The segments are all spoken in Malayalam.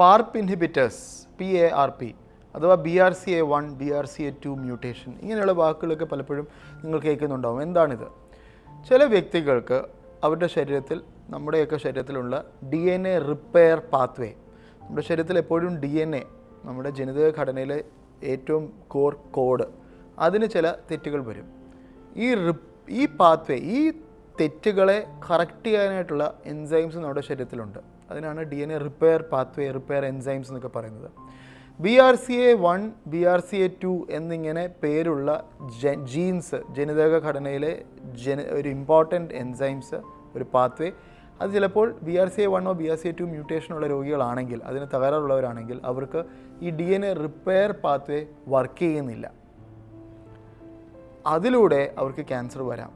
PARP inhibitors P A R P അഥവാ B R C A one B R C A two mutation ഇങ്ങനെയുള്ള വാക്കുകളൊക്കെ പലപ്പോഴും നിങ്ങൾ കേൾക്കുന്നുണ്ടാവും. എന്താണിത്? ചില വ്യക്തികൾക്ക് അവരുടെ ശരീരത്തിൽ നമ്മുടെയൊക്കെ ശരീരത്തിലുള്ള D N A repair pathway നമ്മുടെ ശരീരത്തിൽ എപ്പോഴും ഡി എൻ എ നമ്മുടെ ജനിതക ഘടനയിലെ ഏറ്റവും കോർ കോഡ് അതിന് ചില തെറ്റുകൾ വരും. ഈ റിപ്പ് ഈ പാത്വേ ഈ തെറ്റുകളെ കറക്റ്റ് ചെയ്യാനായിട്ടുള്ള എൻസൈംസ് നമ്മുടെ ശരീരത്തിലുണ്ട്. അതിനാണ് D N A repair pathway repair enzymes എന്നൊക്കെ പറയുന്നത്. B R C A one B R C A two എന്നിങ്ങനെ പേരുള്ള ജീൻസ് ജനിതക ഘടനയിലെ ജന ഒരു ഇമ്പോർട്ടന്റ് എൻസൈംസ് ഒരു പാത്വേ അത് ചിലപ്പോൾ B R C A വണ്ണോ B R C A two മ്യൂട്ടേഷനുള്ള രോഗികളാണെങ്കിൽ അതിന് തകരാറുള്ളവരാണെങ്കിൽ അവർക്ക് ഈ D N A repair pathway work ചെയ്യുന്നില്ല. അതിലൂടെ അവർക്ക് ക്യാൻസർ വരാം.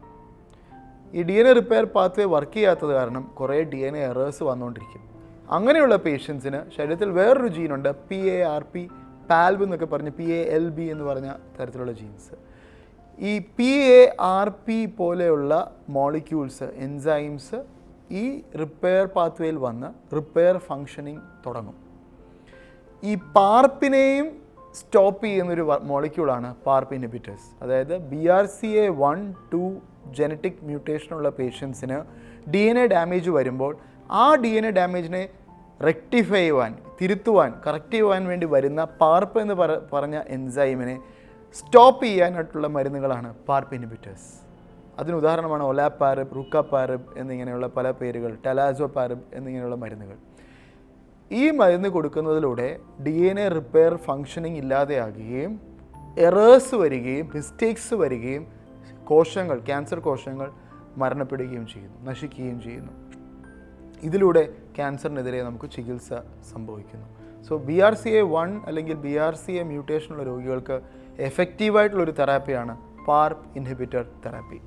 ഈ D N A repair pathway work ചെയ്യാത്തത് കാരണം കുറേ ഡി എൻ എ എറേഴ്സ് വന്നുകൊണ്ടിരിക്കും. അങ്ങനെയുള്ള പേഷ്യൻസിന് ശരീരത്തിൽ വേറൊരു ജീനുണ്ട് P A R P PALB എന്നൊക്കെ പറഞ്ഞ് പി എ എൽ ബി എന്ന് പറഞ്ഞ തരത്തിലുള്ള ജീൻസ് ഈ പി എ ആർ പി പോലെയുള്ള മോളിക്യൂൾസ് എൻസൈംസ് ഈ റിപ്പയർ പാത്വേയിൽ വന്ന് റിപ്പയർ ഫങ്ഷനിങ് തുടങ്ങും. ഈ പാർപ്പിനെയും സ്റ്റോപ്പ് ചെയ്യുന്നൊരു മോളിക്യൂളാണ് പാർപ്പ് ഇൻഹിബിറ്റേഴ്സ് അതായത് B R C A one two genetic മ്യൂട്ടേഷനുള്ള പേഷ്യൻസിന് ഡി എൻ എ ഡാമേജ് വരുമ്പോൾ ആ ഡി എൻ എ ഡാമേജിനെ റെക്ടിഫൈ ചെയ്യുവാൻ തിരുത്തുവാൻ കറക്റ്റ് ചെയ്യുവാൻ വേണ്ടി വരുന്ന പാർപ്പ് എന്ന് പറ പറഞ്ഞ എൻസൈമിനെ സ്റ്റോപ്പ് ചെയ്യാനായിട്ടുള്ള മരുന്നുകളാണ് പാർപ്പ് ഇൻഹിബിറ്റേഴ്സ് അതിന് ഉദാഹരണമാണ് ഒലാപാരബ് റുക്കാപാരബ് എന്നിങ്ങനെയുള്ള പല പേരുകൾ ടെലാസോപാരബ് എന്നിങ്ങനെയുള്ള മരുന്നുകൾ. ഈ മരുന്ന് കൊടുക്കുന്നതിലൂടെ D N A repair functioning ഇല്ലാതെയാകുകയും errors വരികയും മിസ്റ്റേക്സ് വരികയും കോശങ്ങൾ ക്യാൻസർ കോശങ്ങൾ മരണപ്പെടുകയും ചെയ്യുന്നു നശിക്കുകയും ചെയ്യുന്നു. ഇതിലൂടെ ക്യാൻസറിനെതിരെ നമുക്ക് ചികിത്സ സംഭവിക്കുന്നു. So B R C A one അല്ലെങ്കിൽ ബി ആർ സി എ മ്യൂട്ടേഷനുള്ള രോഗികൾക്ക് എഫക്റ്റീവായിട്ടുള്ളൊരു തെറാപ്പിയാണ് പാർപ്പ് ഇൻഹിബിറ്റർ തെറാപ്പി